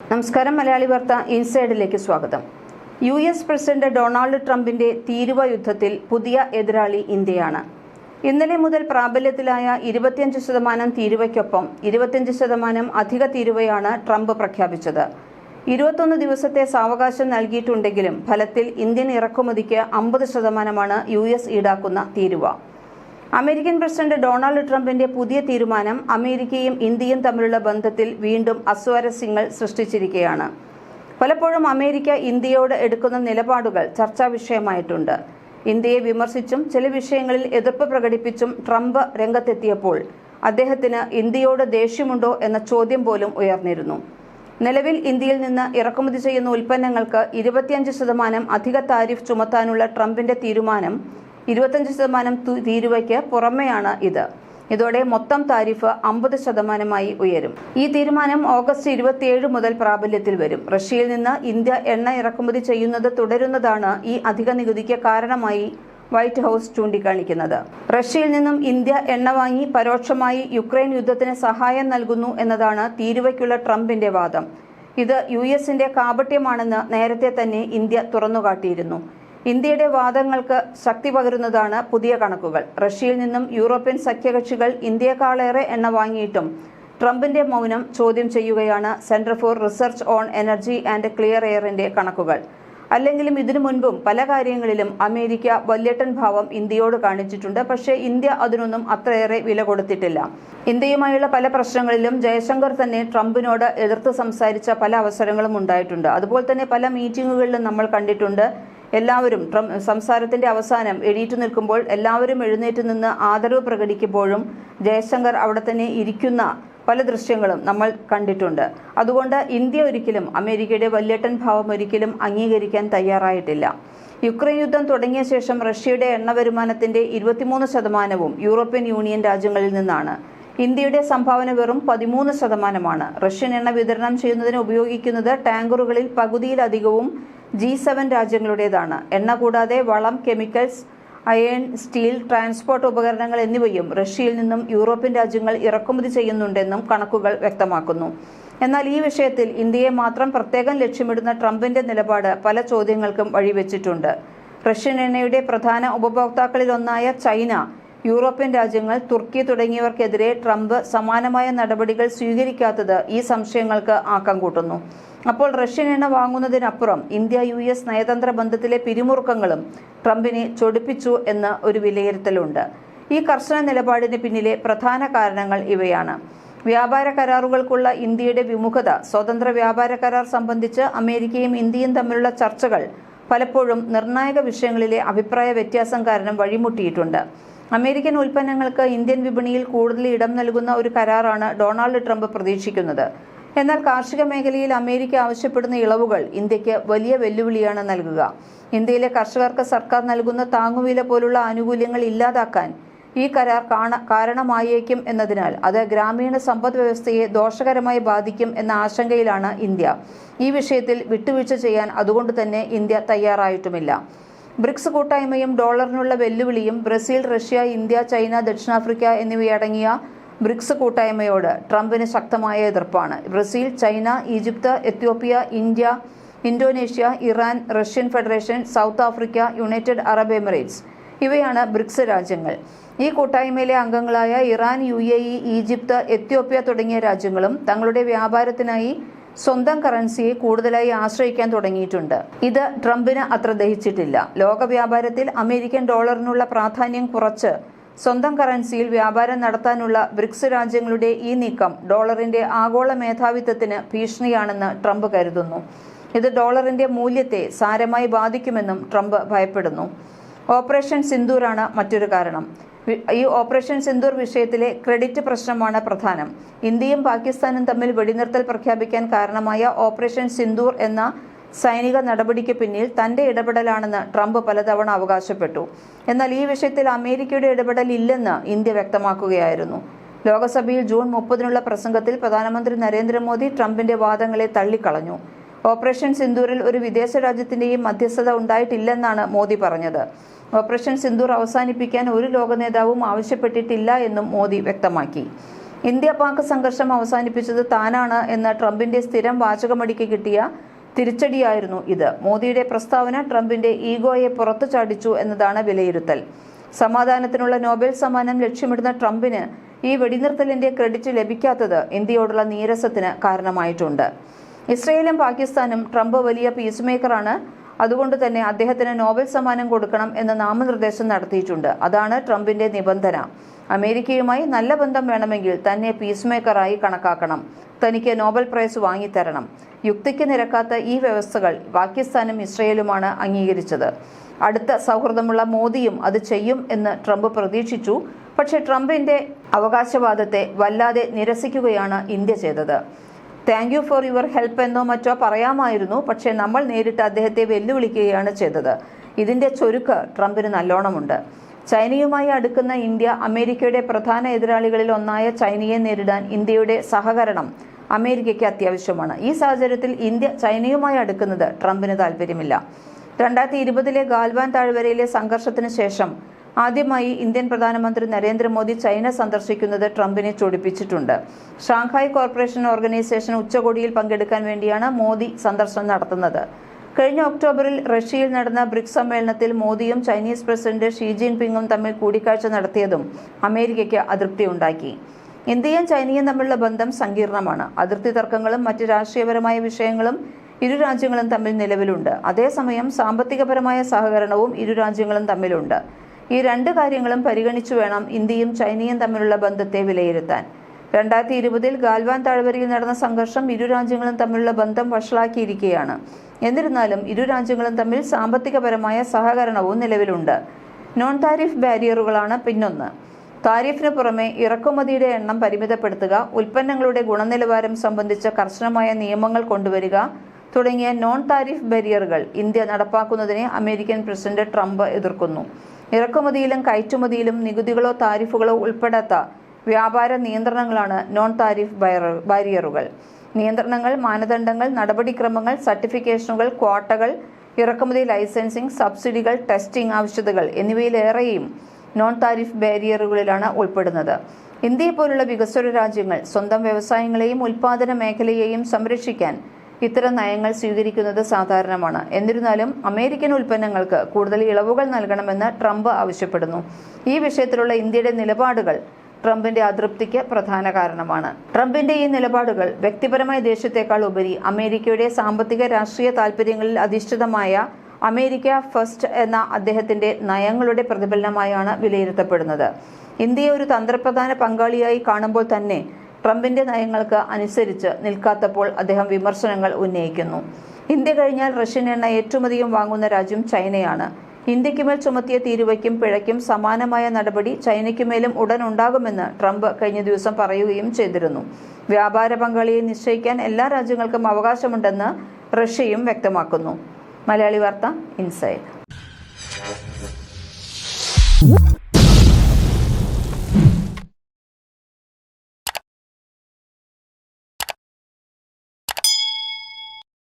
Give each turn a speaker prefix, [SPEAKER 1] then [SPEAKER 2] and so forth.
[SPEAKER 1] നമസ്കാരം മലയാളി വാർത്ത ഇൻസൈഡിലേക്ക് സ്വാഗതം. യു എസ് പ്രസിഡന്റ് ഡൊണാൾഡ് ട്രംപിന്റെ തീരുവ യുദ്ധത്തിൽ പുതിയ എതിരാളി ഇന്ത്യയാണ്. ഇന്നലെ മുതൽ പ്രാബല്യത്തിലായ ഇരുപത്തിയഞ്ച് ശതമാനം തീരുവയ്ക്കൊപ്പം ഇരുപത്തിയഞ്ച് ശതമാനം അധിക തീരുവയാണ് ട്രംപ് പ്രഖ്യാപിച്ചത്. ഇരുപത്തൊന്ന് ദിവസത്തെ സാവകാശം നൽകിയിട്ടുണ്ടെങ്കിലും ഫലത്തിൽ ഇന്ത്യൻ ഇറക്കുമതിക്ക് അമ്പത് ശതമാനമാണ് യു എസ് ഈടാക്കുന്ന തീരുവ. അമേരിക്കൻ പ്രസിഡന്റ് ഡൊണാൾഡ് ട്രംപിന്റെ പുതിയ തീരുമാനം അമേരിക്കയും ഇന്ത്യയും തമ്മിലുള്ള ബന്ധത്തിൽ വീണ്ടും അസ്വാരസ്യങ്ങൾ സൃഷ്ടിച്ചിരിക്കുകയാണ്. പലപ്പോഴും അമേരിക്ക ഇന്ത്യയോട് എടുക്കുന്ന നിലപാടുകൾ ചർച്ചാ വിഷയമായിട്ടുണ്ട്. ഇന്ത്യയെ വിമർശിച്ചും ചില വിഷയങ്ങളിൽ എതിർപ്പ് പ്രകടിപ്പിച്ചും ട്രംപ് രംഗത്തെത്തിയപ്പോൾ അദ്ദേഹത്തിന് ഇന്ത്യയോട് ദേഷ്യമുണ്ടോ എന്ന ചോദ്യം പോലും ഉയർന്നിരുന്നു. നിലവിൽ ഇന്ത്യയിൽ നിന്ന് ഇറക്കുമതി ചെയ്യുന്ന ഉൽപ്പന്നങ്ങൾക്ക് ഇരുപത്തിയഞ്ച് ശതമാനം അധിക താരിഫ് ചുമത്താനുള്ള ട്രംപിന്റെ തീരുമാനം ഇരുപത്തഞ്ച് ശതമാനം തീരുവയ്ക്ക് പുറമെയാണ് ഇത്. ഇതോടെ മൊത്തം താരിഫ് അമ്പത് ശതമാനമായി ഉയരും. ഈ തീരുമാനം ഓഗസ്റ്റ് ഇരുപത്തിയേഴ് മുതൽ പ്രാബല്യത്തിൽ വരും. റഷ്യയിൽ നിന്ന് ഇന്ത്യ എണ്ണ ഇറക്കുമതി ചെയ്യുന്നത് തുടരുന്നതാണ് ഈ അധിക നികുതിക്ക് കാരണമായി വൈറ്റ് ഹൗസ് ചൂണ്ടിക്കാണിക്കുന്നത്. റഷ്യയിൽ നിന്നും ഇന്ത്യ എണ്ണ വാങ്ങി പരോക്ഷമായി യുക്രൈൻ യുദ്ധത്തിന് സഹായം നൽകുന്നു എന്നതാണ് തീരുവയ്ക്കുള്ള ട്രംപിന്റെ വാദം. ഇത് യു എസിന്റെ കാപട്യമാണെന്ന് നേരത്തെ തന്നെ ഇന്ത്യ തുറന്നുകാട്ടിയിരുന്നു. ഇന്ത്യയുടെ വാദങ്ങൾക്ക് ശക്തി പകരുന്നതാണ് പുതിയ കണക്കുകൾ. റഷ്യയിൽ നിന്നും യൂറോപ്യൻ സഖ്യകക്ഷികൾ ഇന്ത്യയെക്കാളേറെ എണ്ണ വാങ്ങിയിട്ടും ട്രംപിന്റെ മൗനം ചോദ്യം ചെയ്യുകയാണ് Centre for Research on Energy and clear എയറിന്റെ കണക്കുകൾ. അല്ലെങ്കിലും ഇതിനു മുൻപും പല കാര്യങ്ങളിലും അമേരിക്ക വല്യട്ടൻ ഭാവം ഇന്ത്യയോട് കാണിച്ചിട്ടുണ്ട്. പക്ഷേ ഇന്ത്യ അതിനൊന്നും അത്രയേറെ വില കൊടുത്തിട്ടില്ല. ഇന്ത്യയുമായുള്ള പല പ്രശ്നങ്ങളിലും ജയശങ്കർ തന്നെ ട്രംപിനോട് എതിർത്ത് സംസാരിച്ച പല അവസരങ്ങളും ഉണ്ടായിട്ടുണ്ട്. അതുപോലെ തന്നെ പല മീറ്റിങ്ങുകളിലും നമ്മൾ കണ്ടിട്ടുണ്ട്. എല്ലാവരും സംസാരത്തിന്റെ അവസാനം എഴുന്നേറ്റ് നിൽക്കുമ്പോൾ എല്ലാവരും എഴുന്നേറ്റ് നിന്ന് ആദരവ് പ്രകടിക്കുമ്പോഴും ജയശങ്കർ അവിടെ തന്നെ ഇരിക്കുന്ന പല ദൃശ്യങ്ങളും നമ്മൾ കണ്ടിട്ടുണ്ട്. അതുകൊണ്ട് ഇന്ത്യ ഒരിക്കലും അമേരിക്കയുടെ വല്യേട്ടൻ ഭാവം ഒരിക്കലും അംഗീകരിക്കാൻ തയ്യാറായിട്ടില്ല. യുക്രൈൻ യുദ്ധം തുടങ്ങിയ ശേഷം റഷ്യയുടെ എണ്ണ വരുമാനത്തിന്റെ ഇരുപത്തിമൂന്ന് ശതമാനവും യൂറോപ്യൻ യൂണിയൻ രാജ്യങ്ങളിൽ നിന്നാണ്. ഇന്ത്യയുടെ സംഭാവന വെറും പതിമൂന്ന് ശതമാനമാണ്. റഷ്യൻ എണ്ണ വിതരണം ചെയ്യുന്നതിന് ഉപയോഗിക്കുന്നത് ടാങ്കറുകളിൽ പകുതിയിലധികവും ജി സെവൻ രാജ്യങ്ങളുടേതാണ്. എണ്ണ കൂടാതെ വളം കെമിക്കൽസ് അയൺ സ്റ്റീൽ ട്രാൻസ്പോർട്ട് ഉപകരണങ്ങൾ എന്നിവയും റഷ്യയിൽ നിന്നും യൂറോപ്യൻ രാജ്യങ്ങൾ ഇറക്കുമതി ചെയ്യുന്നുണ്ടെന്നും കണക്കുകൾ വ്യക്തമാക്കുന്നു. എന്നാൽ ഈ വിഷയത്തിൽ ഇന്ത്യയെ മാത്രം പ്രത്യേകം ലക്ഷ്യമിടുന്ന ട്രംപിന്റെ നിലപാട് പല ചോദ്യങ്ങൾക്കും വഴിവെച്ചിട്ടുണ്ട്. റഷ്യൻ എണ്ണയുടെ പ്രധാന ഉപഭോക്താക്കളിലൊന്നായ ചൈന യൂറോപ്യൻ രാജ്യങ്ങൾ തുർക്കി തുടങ്ങിയവർക്കെതിരെ ട്രംപ് സമാനമായ നടപടികൾ സ്വീകരിക്കാത്തത് ഈ സംശയങ്ങൾക്ക് ആക്കം കൂട്ടുന്നു. അപ്പോൾ റഷ്യൻ എണ്ണ വാങ്ങുന്നതിനപ്പുറം ഇന്ത്യ യു എസ് നയതന്ത്ര ബന്ധത്തിലെ പിരിമുറുക്കങ്ങളും ട്രംപിനെ ചൊടിപ്പിച്ചു എന്ന് ഒരു വിലയിരുത്തലുണ്ട്. ഈ കർശന നിലപാടിന് പിന്നിലെ പ്രധാന കാരണങ്ങൾ ഇവയാണ്. വ്യാപാര കരാറുകൾക്കുള്ള ഇന്ത്യയുടെ വിമുഖത സ്വതന്ത്ര വ്യാപാര കരാർ സംബന്ധിച്ച് അമേരിക്കയും ഇന്ത്യയും തമ്മിലുള്ള ചർച്ചകൾ പലപ്പോഴും നിർണായക വിഷയങ്ങളിലെ അഭിപ്രായ വ്യത്യാസം കാരണം വഴിമുട്ടിയിട്ടുണ്ട്. അമേരിക്കൻ ഉൽപ്പന്നങ്ങൾക്ക് ഇന്ത്യൻ വിപണിയിൽ കൂടുതൽ ഇടം നൽകുന്ന ഒരു കരാറാണ് ഡൊണാൾഡ് ട്രംപ് പ്രതീക്ഷിക്കുന്നത്. എന്നാൽ കാർഷിക മേഖലയിൽ അമേരിക്ക ആവശ്യപ്പെടുന്ന ഇളവുകൾ ഇന്ത്യയ്ക്ക് വലിയ വെല്ലുവിളിയാണ് നൽകുക. ഇന്ത്യയിലെ കർഷകർക്ക് സർക്കാർ നൽകുന്ന താങ്ങുവില പോലുള്ള ആനുകൂല്യങ്ങൾ ഇല്ലാതാക്കാൻ ഈ കരാർ കാണ കാരണമായേക്കും എന്നതിനാൽ അത് ഗ്രാമീണ സമ്പദ് വ്യവസ്ഥയെ ദോഷകരമായി ബാധിക്കും എന്ന ആശങ്കയിലാണ് ഇന്ത്യ. ഈ വിഷയത്തിൽ വിട്ടുവീഴ്ച ചെയ്യാൻ അതുകൊണ്ട് തന്നെ ഇന്ത്യ തയ്യാറായിട്ടുമില്ല. ബ്രിക്സ് കൂട്ടായ്മയും ഡോളറിനുള്ള വെല്ലുവിളിയും ബ്രസീൽ റഷ്യ ഇന്ത്യ ചൈന ദക്ഷിണാഫ്രിക്ക എന്നിവയടങ്ങിയ ബ്രിക്സ് കൂട്ടായ്മയോട് ട്രംപിന് ശക്തമായ എതിർപ്പാണ്. Brazil China Egypt Ethiopia India Indonesia Iran Russian Federation South Africa United Arab Emirates ഇവയാണ് ബ്രിക്സ് രാജ്യങ്ങൾ. ഈ കൂട്ടായ്മയിലെ അംഗങ്ങളായ Iran U A E Egypt Ethiopia തുടങ്ങിയ രാജ്യങ്ങളും തങ്ങളുടെ വ്യാപാരത്തിനായി സ്വന്തം കറൻസിയെ കൂടുതലായി ആശ്രയിക്കാൻ തുടങ്ങിയിട്ടുണ്ട്. ഇത് ട്രംപിന് അത്ര ദഹിച്ചിട്ടില്ല. ലോക വ്യാപാരത്തിൽ അമേരിക്കൻ ഡോളറിനുള്ള പ്രാധാന്യം കുറച്ച്. സ്വന്തം കറൻസിയിൽ വ്യാപാരം നടത്താനുള്ള ബ്രിക്സ് രാജ്യങ്ങളുടെ ഈ നീക്കം ഡോളറിന്റെ ആഗോള മേധാവിത്വത്തിന് ഭീഷണിയാണെന്ന് ട്രംപ് കരുതുന്നു. ഇത് ഡോളറിന്റെ മൂല്യത്തെ സാരമായി ബാധിക്കുമെന്നും ട്രംപ് ഭയപ്പെടുന്നു. ഓപ്പറേഷൻ സിന്ദൂറാണ് മറ്റൊരു കാരണം. ഈ ഓപ്പറേഷൻ സിന്ദൂർ വിഷയത്തിലെ ക്രെഡിറ്റ് പ്രശ്നമാണ് പ്രധാനം. ഇന്ത്യയും പാകിസ്ഥാനും തമ്മിൽ വെടിനിർത്തൽ പ്രഖ്യാപിക്കാൻ കാരണമായ ഓപ്പറേഷൻ സിന്ദൂർ എന്ന സൈനിക നടപടിക്ക് പിന്നിൽ തന്റെ ഇടപെടലാണെന്ന് ട്രംപ് പലതവണ അവകാശപ്പെട്ടു. എന്നാൽ ഈ വിഷയത്തിൽ അമേരിക്കയുടെ ഇടപെടൽ ഇല്ലെന്ന് ഇന്ത്യ വ്യക്തമാക്കുകയായിരുന്നു. ലോകസഭയിൽ ജൂൺ മുപ്പതിനുള്ള പ്രസംഗത്തിൽ പ്രധാനമന്ത്രി നരേന്ദ്രമോദി ട്രംപിന്റെ വാദങ്ങളെ തള്ളിക്കളഞ്ഞു. ഓപ്പറേഷൻ സിന്ദൂരിൽ ഒരു വിദേശ രാജ്യത്തിന്റെയും മധ്യസ്ഥത ഉണ്ടായിട്ടില്ലെന്നാണ് മോദി പറഞ്ഞത്. ഓപ്പറേഷൻ സിന്ദൂർ അവസാനിപ്പിക്കാൻ ഒരു ലോക നേതാവും ആവശ്യപ്പെട്ടിട്ടില്ല എന്നും മോദി വ്യക്തമാക്കി. ഇന്ത്യ പാക് സംഘർഷം അവസാനിപ്പിച്ചത് താനാണ് എന്ന ട്രംപിന്റെ സ്ഥിരം വാചകമടിക്ക് കിട്ടിയ തിരിച്ചടിയായിരുന്നു ഇത്. മോദിയുടെ പ്രസ്താവന ട്രംപിന്റെ ഈഗോയെ പുറത്തു ചാടിച്ചു എന്നതാണ് വിലയിരുത്തൽ. സമാധാനത്തിനുള്ള നോബൽ സമ്മാനം ലക്ഷ്യമിടുന്ന ട്രംപിന് ഈ വെടിനിർത്തലിന്റെ ക്രെഡിറ്റ് ലഭിക്കാത്തത് ഇന്ത്യയോടുള്ള നീരസത്തിന് കാരണമായിട്ടുണ്ട്. ഇസ്രയേലും പാകിസ്ഥാനും ട്രംപ് വലിയ പീസ് മേക്കറാണ് അതുകൊണ്ട് തന്നെ അദ്ദേഹത്തിന് നോബൽ സമ്മാനം കൊടുക്കണം എന്ന് നാമനിർദ്ദേശം നടത്തിയിട്ടുണ്ട്. അതാണ് ട്രംപിന്റെ നിബന്ധന. അമേരിക്കയുമായി നല്ല ബന്ധം വേണമെങ്കിൽ തന്നെ പീസ് മേക്കറായി കണക്കാക്കണം. തനിക്ക് നോബൽ പ്രൈസ് വാങ്ങിത്തരണം. യുക്തിക്ക് നിരക്കാത്ത ഈ വ്യവസ്ഥകൾ പാകിസ്ഥാനും ഇസ്രയേലുമാണ് അംഗീകരിച്ചത്. അടുത്ത സൗഹൃദമുള്ള മോദിയും അത് ചെയ്യും എന്ന് ട്രംപ് പ്രതീക്ഷിച്ചു. പക്ഷേ ട്രംപിന്റെ അവകാശവാദത്തെ വല്ലാതെ നിരസിക്കുകയാണ് ഇന്ത്യ ചെയ്തത്. Thank you for your help എന്നോ മറ്റോ പറയാമായിരുന്നു. പക്ഷേ നമ്മൾ നേരിട്ട് അദ്ദേഹത്തെ വെല്ലുവിളിക്കുകയാണ് ചെയ്തത്. ഇതിന്റെ ചൊരുക്ക് ട്രംപിന് നല്ലോണമുണ്ട്. ചൈനയുമായി അടുക്കുന്ന ഇന്ത്യ അമേരിക്കയുടെ പ്രധാന എതിരാളികളിൽ ഒന്നായ ചൈനയെ നേരിടാൻ ഇന്ത്യയുടെ സഹകരണം അമേരിക്കയ്ക്ക് അത്യാവശ്യമാണ്. ഈ സാഹചര്യത്തിൽ ഇന്ത്യ ചൈനയുമായി അടുക്കുന്നത് ട്രംപിന് താല്പര്യമില്ല. രണ്ടായിരത്തി ഇരുപതിലെ ഗാൽവാൻ താഴ്വരയിലെ സംഘർഷത്തിന് ശേഷം ആദ്യമായി ഇന്ത്യൻ പ്രധാനമന്ത്രി നരേന്ദ്രമോദി ചൈന സന്ദർശിക്കുന്നത് ട്രംപിനെ ചൊടിപ്പിച്ചിട്ടുണ്ട്. ഷാങ്ഹായ് കോർപ്പറേഷൻ ഓർഗനൈസേഷൻ ഉച്ചകോടിയിൽ പങ്കെടുക്കാൻ വേണ്ടിയാണ് മോദി സന്ദർശനം നടത്തുന്നത്. കഴിഞ്ഞ ഒക്ടോബറിൽ റഷ്യയിൽ നടന്ന ബ്രിക്സ് സമ്മേളനത്തിൽ മോദിയും ചൈനീസ് പ്രസിഡന്റ് ഷീ ജിൻപിങ്ങും തമ്മിൽ കൂടിക്കാഴ്ച നടത്തിയതും അമേരിക്കയ്ക്ക് അതൃപ്തിയുണ്ടാക്കി ഇന്ത്യയും ചൈനയും തമ്മിലുള്ള ബന്ധം സങ്കീർണമാണ്. അതിർത്തി തർക്കങ്ങളും മറ്റ് രാഷ്ട്രീയപരമായ വിഷയങ്ങളും ഇരു രാജ്യങ്ങളും തമ്മിൽ നിലവിലുണ്ട്. അതേസമയം സാമ്പത്തികപരമായ സഹകരണവും ഇരു രാജ്യങ്ങളും തമ്മിലുണ്ട്. ഈ രണ്ട് കാര്യങ്ങളും പരിഗണിച്ചു വേണം ഇന്ത്യയും ചൈനയും തമ്മിലുള്ള ബന്ധത്തെ വിലയിരുത്താൻ. രണ്ടായിരത്തി ഇരുപതിൽ ഗാൽവാൻ താഴ്വരയിൽ നടന്ന സംഘർഷം ഇരു രാജ്യങ്ങളും തമ്മിലുള്ള ബന്ധം വഷളാക്കിയിരിക്കുകയാണ്. എന്നിരുന്നാലും ഇരു രാജ്യങ്ങളും തമ്മിൽ സാമ്പത്തികപരമായ സഹകരണവും നിലവിലുണ്ട്. നോൺ താരിഫ് ബാരിയറുകളാണ് പിന്നൊന്ന്. താരിഫിന് പുറമെ ഇറക്കുമതിയുടെ എണ്ണം പരിമിതപ്പെടുത്തുക ഉൽപ്പന്നങ്ങളുടെ ഗുണനിലവാരം സംബന്ധിച്ച കർശനമായ നിയമങ്ങൾ കൊണ്ടുവരിക തുടങ്ങിയ നോൺ താരിഫ് ബാരിയറുകൾ ഇന്ത്യ നടപ്പാക്കുന്നതിനെ അമേരിക്കൻ പ്രസിഡന്റ് ട്രംപ് എതിർക്കുന്നു. ഇറക്കുമതിയിലും കയറ്റുമതിയിലും നികുതികളോ താരിഫുകളോ ഉൾപ്പെടാത്ത വ്യാപാര നിയന്ത്രണങ്ങളാണ് നോൺ താരിഫ് ബാരിയറുകൾ നിയന്ത്രണങ്ങൾ മാനദണ്ഡങ്ങൾ നടപടിക്രമങ്ങൾ സർട്ടിഫിക്കേഷനുകൾ ക്വാട്ടകൾ ഇറക്കുമതി ലൈസൻസിംഗ് സബ്സിഡികൾ ടെസ്റ്റിംഗ് ആവശ്യകതകൾ എന്നിവയിലേറെയും നോൺ താരിഫ് ബാരിയറുകളിലാണ് ഉൾപ്പെടുന്നത്. ഇന്ത്യയെ പോലുള്ള വികസ്വര രാജ്യങ്ങൾ സ്വന്തം വ്യവസായങ്ങളെയും ഉൽപാദന മേഖലയെയും സംരക്ഷിക്കാൻ ഇത്തരം നയങ്ങൾ സ്വീകരിക്കുന്നത് സാധാരണമാണ്. എന്നിരുന്നാലും അമേരിക്കൻ ഉൽപ്പന്നങ്ങൾക്ക് കൂടുതൽ ഇളവുകൾ നൽകണമെന്ന് ട്രംപ് ആവശ്യപ്പെടുന്നു. ഈ വിഷയത്തിലുള്ള ഇന്ത്യയുടെ നിലപാടുകൾ ട്രംപിന്റെ അതൃപ്തിക്ക് പ്രധാന കാരണമാണ്. ട്രംപിന്റെ ഈ നിലപാടുകൾ വ്യക്തിപരമായ ദേശത്തേക്കാൾ ഉപരി അമേരിക്കയുടെ സാമ്പത്തിക രാഷ്ട്രീയ താൽപര്യങ്ങളിൽ അധിഷ്ഠിതമായ അമേരിക്ക ഫസ്റ്റ് എന്ന അദ്ദേഹത്തിന്റെ നയങ്ങളുടെ പ്രതിഫലനമായാണ് വിലയിരുത്തപ്പെടുന്നത്. ഇന്ത്യയെ ഒരു തന്ത്രപ്രധാന പങ്കാളിയായി കാണുമ്പോൾ തന്നെ ട്രംപിന്റെ നയങ്ങൾക്ക് അനുസരിച്ച് നിൽക്കാത്തപ്പോൾ അദ്ദേഹം വിമർശനങ്ങൾ ഉന്നയിക്കുന്നു. ഇന്ത്യ കഴിഞ്ഞാൽ റഷ്യൻ എണ്ണ ഏറ്റവും അധികം വാങ്ങുന്ന രാജ്യം ചൈനയാണ്. ഇന്ത്യക്കുമേൽ ചുമത്തിയ തീരുവയ്ക്കും പിഴയ്ക്കും സമാനമായ നടപടി ചൈനയ്ക്കുമേലും ഉടൻ ഉണ്ടാകുമെന്ന് ട്രംപ് കഴിഞ്ഞ ദിവസം പറയുകയും ചെയ്തിരുന്നു. വ്യാപാര പങ്കാളിയെ നിശ്ചയിക്കാൻ എല്ലാ രാജ്യങ്ങൾക്കും അവകാശമുണ്ടെന്ന് റഷ്യയും വ്യക്തമാക്കുന്നു. മലയാളി വാർത്ത ഇൻസൈഡ്.